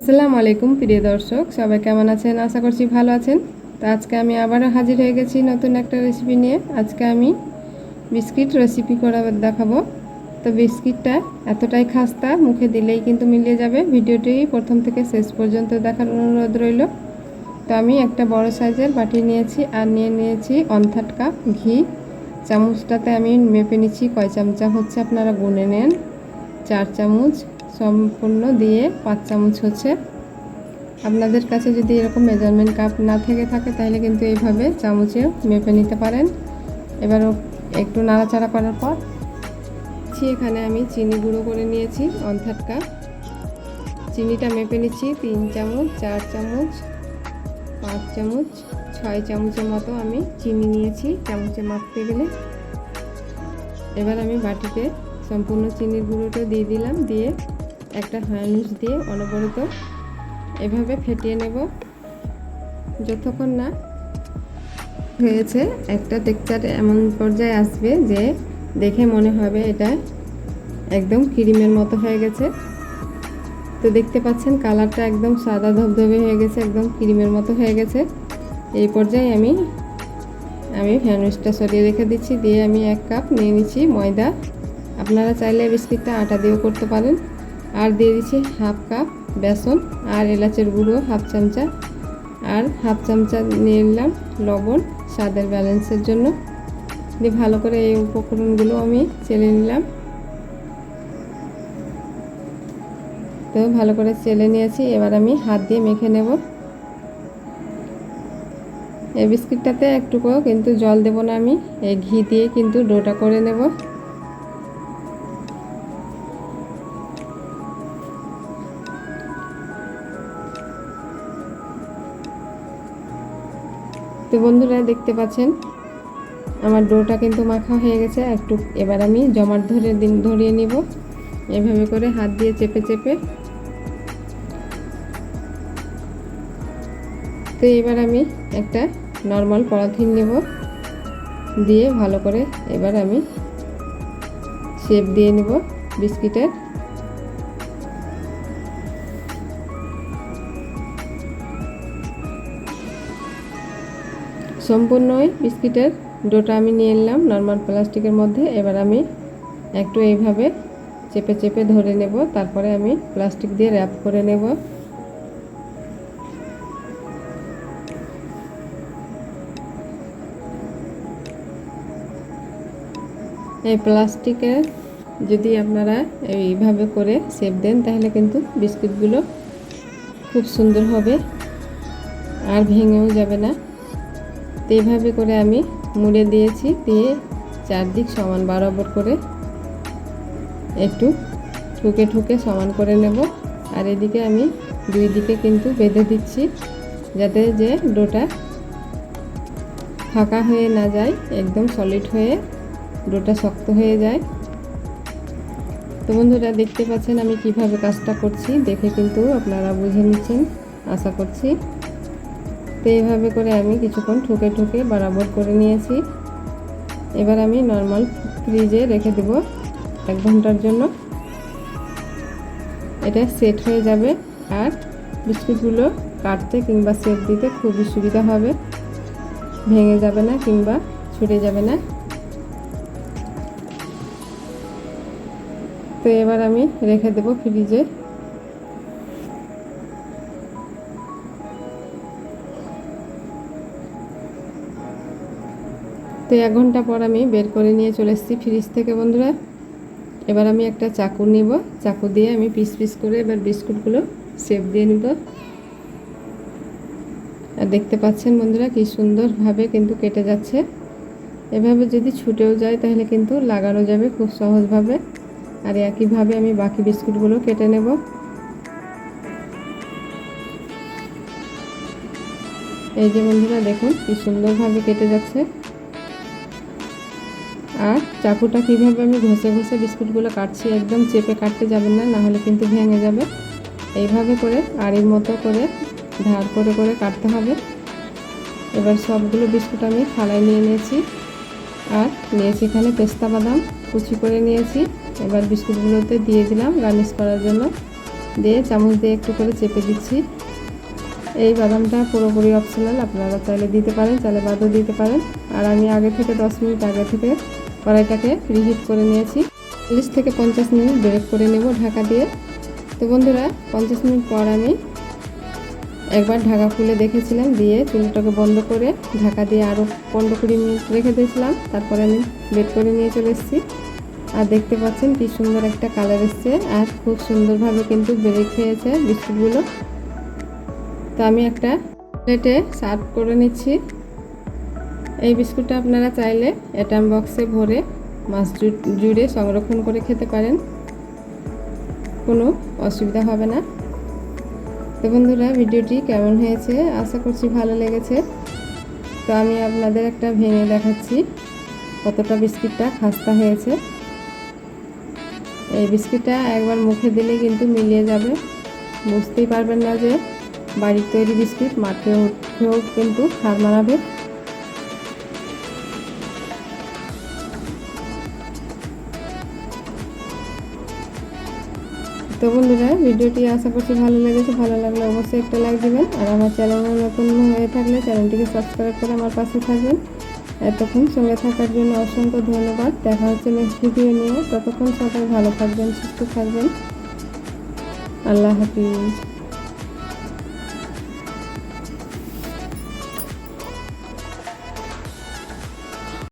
আসসালামু আলাইকুম, প্রিয় দর্শক। সবাই কেমন আছেন? আশা করছি ভালো আছেন। তো আজকে আমি আবারও হাজির হয়ে গেছি নতুন একটা রেসিপি নিয়ে। আজকে আমি বিস্কিট রেসিপি করে দেখাবো। তো বিস্কিটটা এতটাই খাস্তা, মুখে দিলেই কিন্তু মিলিয়ে যাবে। ভিডিওটি প্রথম থেকে শেষ পর্যন্ত দেখার অনুরোধ রইল। তো আমি একটা বড় সাইজের বাটি নিয়েছি আর নিয়ে নিয়েছি অনথাট কাপ ঘি। চামচটাতে আমি মেপে নিচ্ছি, কয় চামচা হচ্ছে আপনারা গুনে নেন। চার চামচ সম্পূর্ণ দিয়ে পাঁচ চামচ হচ্ছে। আপনাদের কাছে যদি এরকম মেজারমেন্ট কাপ না থেকে থাকে, তাহলে কিন্তু এইভাবে চামচে মেপে নিতে পারেন। এবার একটু নাড়াচাড়া করার পর এখানে আমি চিনি গুঁড়ো করে নিয়েছি অন্থাট কাপ চিনিটা মেপে নিচ্ছি, তিন চামচ, চার চামচ, পাঁচ চামচ, ছয় চামচের মতো আমি চিনি নিয়েছি চামচে মাপতে গেলে। এবার আমি বাটিতে সম্পূর্ণ চিনির গুঁড়োটা দিয়ে দিলাম, দিয়ে একটা হ্যান্ডস দিয়ে অনবরত এভাবে ফেটিয়ে নেব। যতক্ষণ না হয়েছে, একটা টেক্সচার এমন পর্যায়ে আসবে যে দেখে মনে হবে এটা একদম ক্রিমের মতো হয়ে গেছে। তো দেখতে পাচ্ছেন কালারটা একদম সাদা ধবধবে হয়ে গেছে, একদম ক্রিমের মতো হয়ে গেছে। এই পর্যায়ে আমি আমি ফ্যানুসটা সরিয়ে রেখে দিচ্ছি, দিয়ে আমি এক কাপ নিয়ে নিচ্ছি ময়দা। আপনারা চাইলে বিস্কিটটা আটা দিয়েও করতে পারেন। আর দিয়ে দিচ্ছি হাফ কাপ বেসন আর এলাচের গুঁড়ো, হাফ চামচা। আর হাফ চামচা নিয়ে নিলাম লবণ স্বাদের ব্যালেন্সের জন্য। দিয়ে ভালো করে এই উপকরণগুলো আমি চেলে নিলাম। তো ভালো করে চেলে নিয়েছি, এবার আমি হাত দিয়ে মেখে নেব। এই বিস্কিটটাতে একটুকুও কিন্তু জল দেব না আমি, এই ঘি দিয়ে কিন্তু ডোটা করে নেব। তো বন্ধুরা দেখতে পাচ্ছেন, আমার ডোটা কিন্তু মাখা হয়ে গেছে। একটু এবার আমি জমাট ধরে দিন, ধরিয়ে নিব। এভাবে করে হাত দিয়ে চেপে চেপে। তো এবার আমি একটা নর্মাল পলিথিন নেব। দিয়ে ভালো করে এবার আমি শেপ দিয়ে নেব বিস্কিটের। সম্পূর্ণই বিস্কিটের ডোটা আমি নিয়ে নিলাম নর্মাল প্লাস্টিকের মধ্যে। এবার আমি একটু এইভাবে চেপে চেপে ধরে নেব, তারপরে আমি প্লাস্টিক দিয়ে র্যাপ করে নেব। এই প্লাস্টিকের যদি আপনারা এইভাবে করে শেপ দেন, তাহলে কিন্তু বিস্কিটগুলো খুব সুন্দর হবে আর ভেঙেও যাবে না। তো এইভাবে করে আমি মুড়ে দিয়েছি, দিয়ে চারদিক সমান বরাবর করে একটু ঠুকে ঠুকে সমান করে নেব। আর এদিকে আমি দুই দিকে কিন্তু বেঁধে দিচ্ছি, যাতে যে ডোটা ফাঁকা হয়ে না যায়, একদম সলিড হয়ে ডোটা শক্ত হয়ে যায়। তো বন্ধুরা, দেখতে পাচ্ছেন আমি কীভাবে কাজটা করছি, দেখে কিন্তু আপনারা বুঝে নিচ্ছেন, আশা করছি। তো এইভাবে করে আমি কিছুক্ষণ ঠুকে ঠুকে বরাবর করে নিয়েছি। এবার আমি নর্মাল ফ্রিজে রেখে দেব এক ঘণ্টার জন্য। এটা সেট হয়ে যাবে আর বিস্কুটগুলো কাটতে কিংবা সেট দিতে খুবই সুবিধা হবে। ভেঙে যাবে না কিংবা ছুটে যাবে না। তো এবার আমি রেখে দেব ফ্রিজে তো এক ঘণ্টা পর আমি বের করে নিয়ে চলে এসেছি ফ্রিজ থেকে, বন্ধুরা। এবার আমি একটা চাকু নিব। চাকু দিয়ে আমি পিস পিস করে এবার বিস্কুটগুলো শেপ দিয়ে নিব। আর দেখতে পাচ্ছেন, বন্ধুরা, কি সুন্দরভাবে কিন্তু কেটে যাচ্ছে। এভাবে যদি ছুটেও যায়, তাহলে কিন্তু লাগানো যাবে খুব সহজভাবে। আর একইভাবে আমি বাকি বিস্কুটগুলো কেটে নেব। এই যে, বন্ধুরা, দেখুন, কি সুন্দরভাবে কেটে যাচ্ছে। আর চাকুটা কীভাবে আমি ঘষে ঘষে বিস্কুটগুলো কাটছি একদম চেপে কাটতে যাবেন না, নাহলে কিন্তু ভেঙে যাবে। এইভাবে করে আড়ির মতো করে ধার করে করে কাটতে হবে। এবার সবগুলো বিস্কুট আমি থালায় নিয়ে নিয়েছি আর নিয়েছি এখানে পেস্তা বাদাম, কুচি করে নিয়েছি। এবার বিস্কুটগুলোতে দিয়ে দিলাম গার্নিশ করার জন্য। দিয়ে চামচ দিয়ে একটু করে চেপে দিচ্ছি। এই বাদামটা পুরোপুরি অপশনাল আপনারা চাইলে দিতে পারেন, চাইলে বাদও দিতে পারেন। আর আমি আগে থেকে দশ মিনিট আগে থেকে কড়াইটাকে রিহিট করে নিয়েছি। চল্লিশ থেকে পঞ্চাশ মিনিট ব্রেক করে নেব ঢাকা দিয়ে। তো বন্ধুরা, পঞ্চাশ মিনিট পর আমি একবার ঢাকা খুলে দেখেছিলাম, দিয়ে চুলটাকে বন্ধ করে ঢাকা দিয়ে আরও পনেরো কুড়ি মিনিট রেখে দিয়েছিলাম। তারপরে আমি বেড করে নিয়ে চলে এসেছি। আর দেখতে পাচ্ছেন কি সুন্দর একটা কালার এসছে, আর খুব সুন্দরভাবে কিন্তু ব্রেক হয়েছে বিস্কুটগুলো। তো আমি একটা প্লেটে সার্ভ করে নিচ্ছি। এই বিস্কুটটা আপনারা চাইলে অ্যাটাম বক্সে ভরে মাছ জুড়ে সংরক্ষণ করে খেতে পারেন। কোনো অসুবিধা হবে না। তো বন্ধুরা, ভিডিওটি কেমন হয়েছে? আশা করছি ভালো লেগেছে। তো আমি আপনাদের একটা ভেঙে দেখাচ্ছি কতটা বিস্কিটটা খাস্তা হয়েছে। এই বিস্কিটটা একবার মুখে দিলে কিন্তু মিলিয়ে যাবে। বুঝতেই পারবেন না যে বাড়ির তৈরি বিস্কিট মাঠে উঠেও কিন্তু হার মানাবে। তো বন্ধুরা, ভিডিওটি আশা করছি ভালো লেগেছে। ভালো লাগলে অবশ্যই একটা লাইক দেবেন। আর আমার চ্যানেলে নতুন হয়ে থাকলে চ্যানেলটিকে সাবস্ক্রাইব করে আমার পাশে থাকবেন। এতক্ষণ সঙ্গে থাকার জন্য অসংখ্য ধন্যবাদ। দেখা হচ্ছে নেক্সট ভিডিও নিয়ে। ততক্ষণ সবাই ভালো থাকবেন, সুস্থ থাকবেন। আল্লাহ হাফিজ।